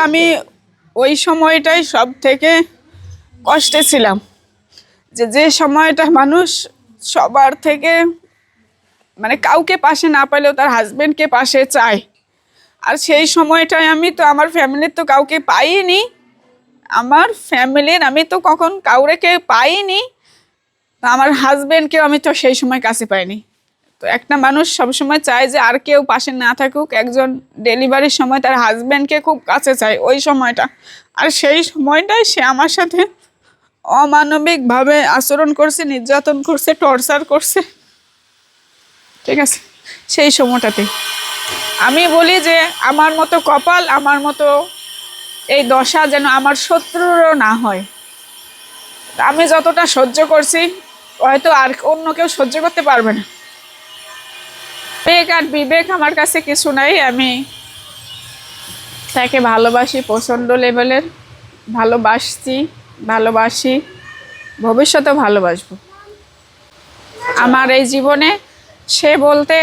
আমি ওই সময়টাই সব থেকে কষ্টে ছিলাম। যে যে সময়টা মানুষ সবার থেকে মানে কাউকে পাশে না পাইলেও তার হাজব্যান্ডকে পাশে চায়। আর সেই সময়টায় আমি তো আমার ফ্যামিলির তো কাউকে পাইনি। আমার ফ্যামিলির আমি তো কখন কাউরেকে পাইনি। তো আমার হাজব্যান্ডকেও আমি তো সেই সময় কাছে পাইনি। তো একটা মানুষ সবসময় চায় যে আর কেউ পাশে না থাকুক, একজন ডেলিভারির সময় তার হাজব্যান্ডকে খুব কাছে চায় ওই সময়টা। আর সেই সময়টাই সে আমার সাথে অমানবিকভাবে আচরণ করছে, নির্যাতন করছে টর্চার করছে। ঠিক আছে? সেই সময়টাতে। আমি বলি যে আমার মতো কপাল, আমার মতো এই দশা যেন আমার শত্রুরও না হয়। আমি যতটা সহ্য করছি, হয়তো আর অন্য কেউ সহ্য করতে পারবে না। বিবেক আর বিবেক আমার কাছে কিছু নাই। আমি তাকে ভালোবাসি, প্রচণ্ড লেভেলের। ভালোবাসছি, ভালোবাসি। ভবিষ্যতেও ভালোবাসবো। আমার এই জীবনে সে বলতে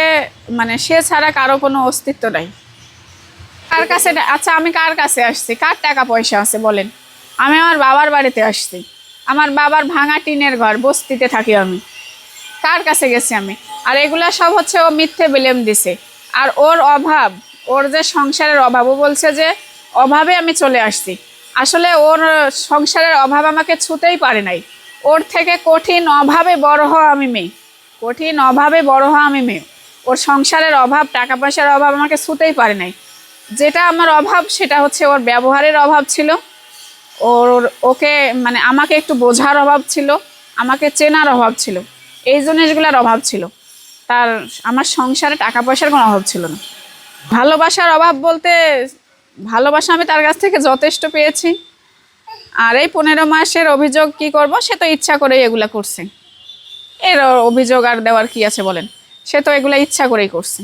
মানে সে ছাড়া কারও কোনো অস্তিত্ব নাই। কার কাছে আচ্ছা আমি কার কাছে আসছি? কার টাকা পয়সা আছে বলেন? আমি আমার বাবার বাড়িতে আসছি। আমার বাবার ভাঙা টিনের ঘর, বস্তিতে থাকি আমি। কার কাছে গেছি আমি। আর এগুলা সব হচ্ছে ও মিথ্যে বিলেম দিছে। আর ওর অভাব, ওর যে সংসারের অভাব বলছে যে অভাবে আমি চলে আসছি। আসলে ওর সংসারের অভাব আমাকে ছুতেই পারে নাই। ওর থেকে কঠিন অভাবে বড় হওয়া আমি মেয়ে। কঠিন অভাবে বড় হওয়া আমি মেয়ে। ওর সংসারের অভাব, টাকা পয়সার অভাব আমাকে ছুতেই পারে নাই। যেটা আমার অভাব, সেটা হচ্ছে ওর ব্যবহারের অভাব ছিল। ওর, ওকে মানে আমাকে একটু বোঝার অভাব ছিল। আমাকে চেনার অভাব ছিল। এই জিনিসগুলোর অভাব ছিল। তার, আমার সংসারে টাকা পয়সার কোনো অভাব ছিল না। ভালোবাসার অভাব বলতে ভালোবাসা আমি তার কাছ থেকে যথেষ্ট পেয়েছি। আর এই পনেরো মাসের অভিযোগ কি করব, সে তো ইচ্ছা করেই এগুলো করছে। এর অভিযোগ আর দেওয়ার কি আছে বলেন? সে তো এগুলো ইচ্ছা করেই করছে।